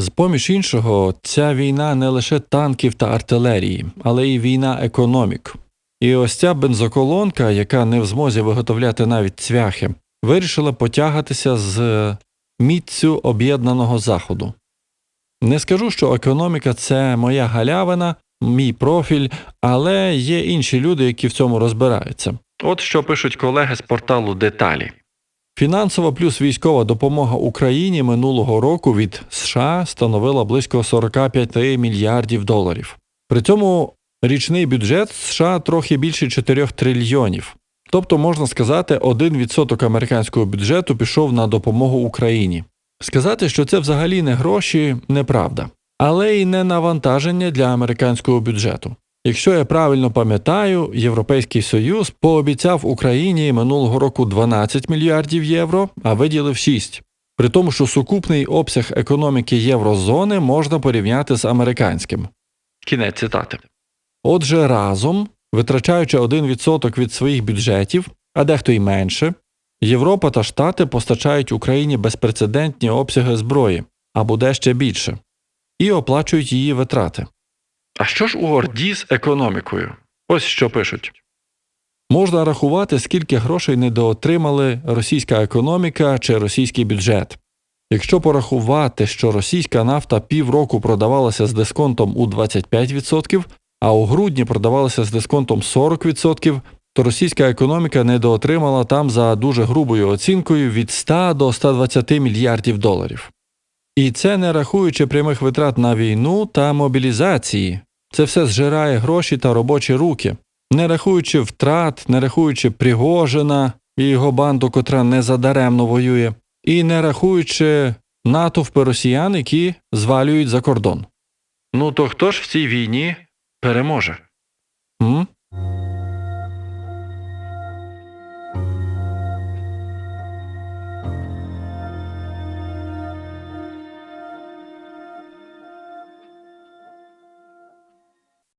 З поміж іншого, ця війна не лише танків та артилерії, але й війна економік. І ось ця бензоколонка, яка не в змозі виготовляти навіть цвяхи, вирішила потягатися з міццю об'єднаного заходу. Не скажу, що економіка це моя галявина, мій профіль, але є інші люди, які в цьому розбираються. От що пишуть колеги з порталу Деталі. Фінансова плюс військова допомога Україні минулого року від США становила близько 45 мільярдів доларів. При цьому річний бюджет США трохи більше 4 трильйонів. Тобто, можна сказати, 1% американського бюджету пішов на допомогу Україні. Сказати, що це взагалі не гроші, неправда, але й не навантаження для американського бюджету. Якщо я правильно пам'ятаю, Європейський Союз пообіцяв Україні минулого року 12 мільярдів євро, а виділив 6. При тому, що сукупний обсяг економіки єврозони можна порівняти з американським. Кінець цитати. Отже, разом, витрачаючи 1% від своїх бюджетів, а дехто й менше, Європа та Штати постачають Україні безпрецедентні обсяги зброї, а буде ще більше, і оплачують її витрати. А що ж у Орді з економікою? Ось що пишуть. Можна рахувати, скільки грошей недоотримали російська економіка чи російський бюджет. Якщо порахувати, що російська нафта півроку продавалася з дисконтом у 25%, а у грудні продавалася з дисконтом 40%, то російська економіка недоотримала там за дуже грубою оцінкою від 100 до 120 мільярдів доларів. І це не рахуючи прямих витрат на війну та мобілізації. Це все зжирає гроші та робочі руки, не рахуючи втрат, не рахуючи Пригожина і його банду, котра незадаремно воює, і не рахуючи натовпи росіян, які звалюють за кордон. Ну то хто ж в цій війні переможе?